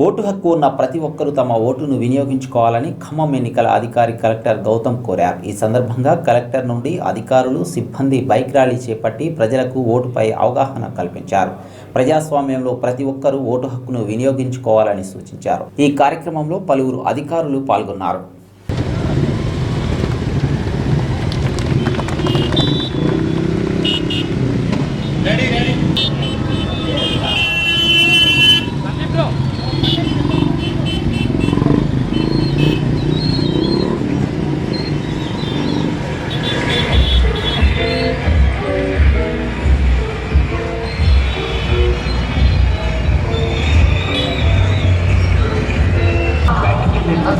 Vote హక్కు ఉన్న ప్రతి ఒక్కరూ తమ ఓటును వినియోగించుకోవాలని ఖమ్మం ఎన్నికల అధికారి కలెక్టర్ గౌతమ్ కోరారు. ఈ సందర్భంగా కలెక్టర్ నుండి అధికారులు సిబ్బంది బైక్ ర్యాలీ చేపట్టి ప్రజలకు ఓటుపై అవగాహన కల్పించారు. ప్రజాస్వామ్యంలో ప్రతి ఒక్కరూ ఓటు హక్కును వినియోగించుకోవాలని సూచించారు. ఈ కార్యక్రమంలో పలువురు అధికారులు పాల్గొన్నారు.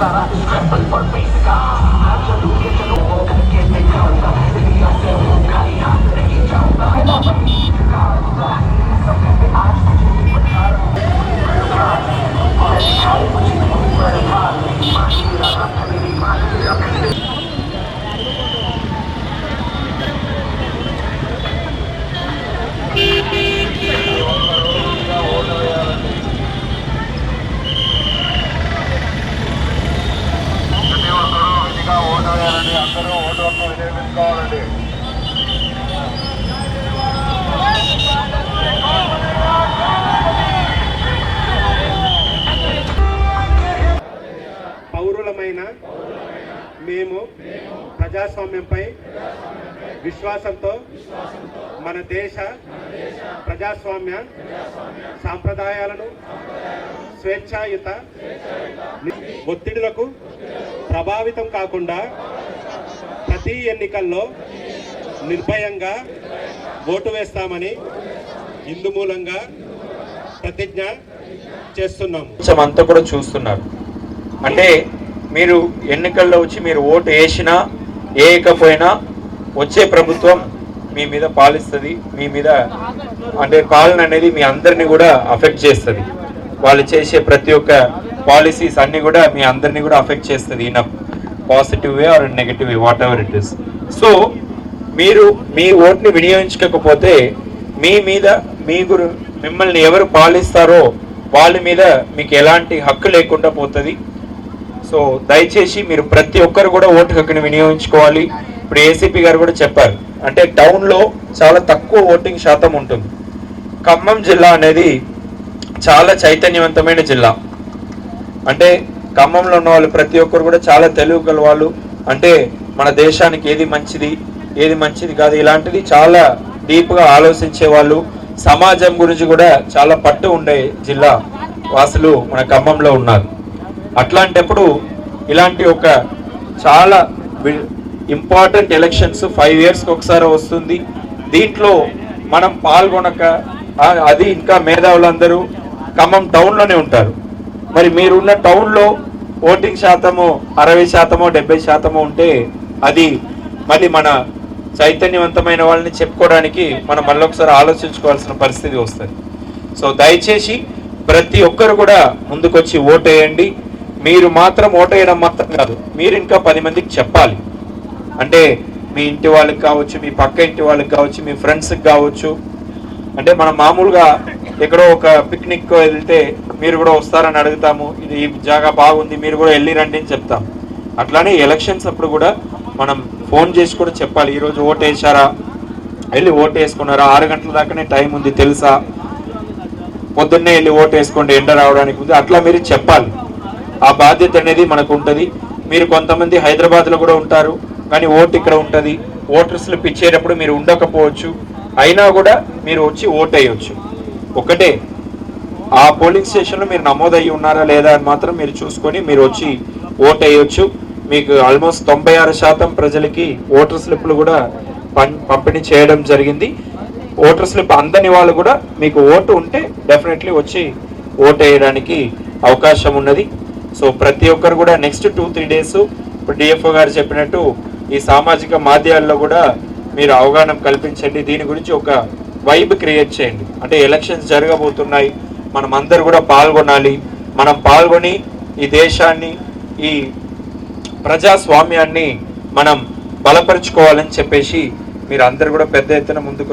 para i-temple for faith. పౌరులమైన మేము ప్రజాస్వామ్యంపై విశ్వాసంతో మన దేశ ప్రజాస్వామ్య సాంప్రదాయాలను స్వేచ్ఛాయుత ఒత్తిడులకు ప్రభావితం కాకుండా ప్రతి ఎన్నికల్లో నిర్భయంగా ఓటు వేస్తామని ఇందు మూలంగా ప్రతిజ్ఞ చేస్తున్నాం. అంతా కూడా చూస్తున్నారు. అంటే మీరు ఎన్నికల్లో వచ్చి మీరు ఓటు వేసినా వేయకపోయినా వచ్చే ప్రభుత్వం మీ మీద పాలిస్తుంది మీ మీద అంటే పాలన అనేది మీ అందరిని కూడా అఫెక్ట్ చేస్తుంది. వాళ్ళు చేసే ప్రతి ఒక్క పాలసీస్ అన్నీ కూడా మీ అందరిని కూడా అఫెక్ట్ చేస్తుంది in positive way or negative way whatever it is so మీరు మీ ఓట్ని వినియోగించకపోతే మీ మీద మీ గురు మిమ్మల్ని ఎవరు పాలిస్తారో వాళ్ళ మీద మీకు ఎలాంటి హక్కు లేకుండా పోతుంది. సో దయచేసి మీరు ప్రతి ఒక్కరు కూడా ఓటు హక్కుని వినియోగించుకోవాలి. ఇప్పుడు ఏసీపీ గారు కూడా చెప్పారు. అంటే టౌన్లో చాలా తక్కువ ఓటింగ్ శాతం ఉంటుంది. ఖమ్మం జిల్లా అనేది చాలా చైతన్యవంతమైన జిల్లా. అంటే ఖమ్మంలో ఉన్న వాళ్ళు ప్రతి ఒక్కరు కూడా చాలా తెలివి గల వాళ్ళు. అంటే మన దేశానికి ఏది మంచిది ఏది మంచిది కాదు ఇలాంటిది చాలా డీప్గా ఆలోచించే వాళ్ళు. సమాజం గురించి కూడా చాలా పట్టు ఉండే జిల్లా వాసులు మన ఖమ్మంలో ఉన్నారు. అట్లాంటప్పుడు ఇలాంటి ఒక చాలా ఇంపార్టెంట్ ఎలక్షన్స్ ఫైవ్ ఇయర్స్కి ఒకసారి వస్తుంది. దీంట్లో మనం పాల్గొనక అది ఇంకా మేధావులందరూ ఖమ్మం టౌన్లోనే ఉంటారు. మరి మీరున్న టౌన్లో ఓటింగ్ శాతము అరవై శాతమో డెబ్బై శాతమో ఉంటే అది మళ్ళీ మన చైతన్యవంతమైన వాళ్ళని చెప్పుకోవడానికి మనం మళ్ళీ ఒకసారి ఆలోచించుకోవాల్సిన పరిస్థితి వస్తుంది. సో దయచేసి ప్రతి ఒక్కరు కూడా ముందుకొచ్చి ఓటేయండి. మీరు మాత్రం ఓటేయడం మాత్రం కాదు. మీరు ఇంకా పది మందికి చెప్పాలి. అంటే మీ ఇంటి వాళ్ళకి కావచ్చు మీ పక్క ఇంటి వాళ్ళకి కావచ్చు మీ ఫ్రెండ్స్కి కావచ్చు. అంటే మనం మామూలుగా ఎక్కడో ఒక పిక్నిక్ వెళ్తే మీరు కూడా వస్తారని అడుగుతాము. ఇది ఈ జాగా బాగుంది మీరు కూడా వెళ్ళి రండి అని చెప్తాం. అట్లానే ఎలక్షన్స్ అప్పుడు కూడా మనం ఫోన్ చేసి కూడా చెప్పాలి. ఈరోజు ఓటు వేసారా వెళ్ళి ఓటు వేసుకున్నారా? ఆరు గంటల దాకానే టైం ఉంది తెలుసా? పొద్దున్నే వెళ్ళి ఓటు వేసుకోండి ఎండ రావడానికి ఉంది అట్లా మీరు చెప్పాలి. ఆ బాధ్యత అనేది మనకు ఉంటుంది మీరు కొంతమంది హైదరాబాద్లో కూడా ఉంటారు కానీ ఓటు ఇక్కడ ఉంటుంది. ఓటర్ స్లిప్ ఇచ్చేటప్పుడు మీరు ఉండకపోవచ్చు. అయినా కూడా మీరు వచ్చి ఓట్ అయ్యొచ్చు ఒకటే ఆ పోలింగ్ స్టేషన్లో మీరు నమోదయ్యి ఉన్నారా లేదా అని మాత్రం మీరు చూసుకొని మీరు వచ్చి ఓట్ అయ్యొచ్చు మీకు ఆల్మోస్ట్ తొంభై ఆరు శాతం ప్రజలకి ఓటర్ స్లిప్లు కూడా పం- పంపిణీ చేయడం జరిగింది. ఓటర్ స్లిప్ అందని వాళ్ళు కూడా మీకు ఓటు ఉంటే డెఫినెట్లీ వచ్చి ఓటు వేయడానికి అవకాశం ఉన్నది. సో ప్రతి ఒక్కరు కూడా నెక్స్ట్ టూ త్రీ డేస్ ఇప్పుడు డిఎఫ్ఓ గారు చెప్పినట్టు ఈ సామాజిక మాధ్యమాల్లో కూడా మీరు అవగాహన కల్పించండి. దీని గురించి ఒక వైబ్ క్రియేట్ చేయండి. అంటే ఎలక్షన్స్ జరగబోతున్నాయి. మనం అందరు కూడా పాల్గొనాలి. మనం పాల్గొని ఈ దేశాన్ని ఈ ప్రజాస్వామ్యాన్ని మనం బలపరుచుకోవాలని చెప్పేసి మీరు అందరు కూడా పెద్ద ఎత్తున ముందుకు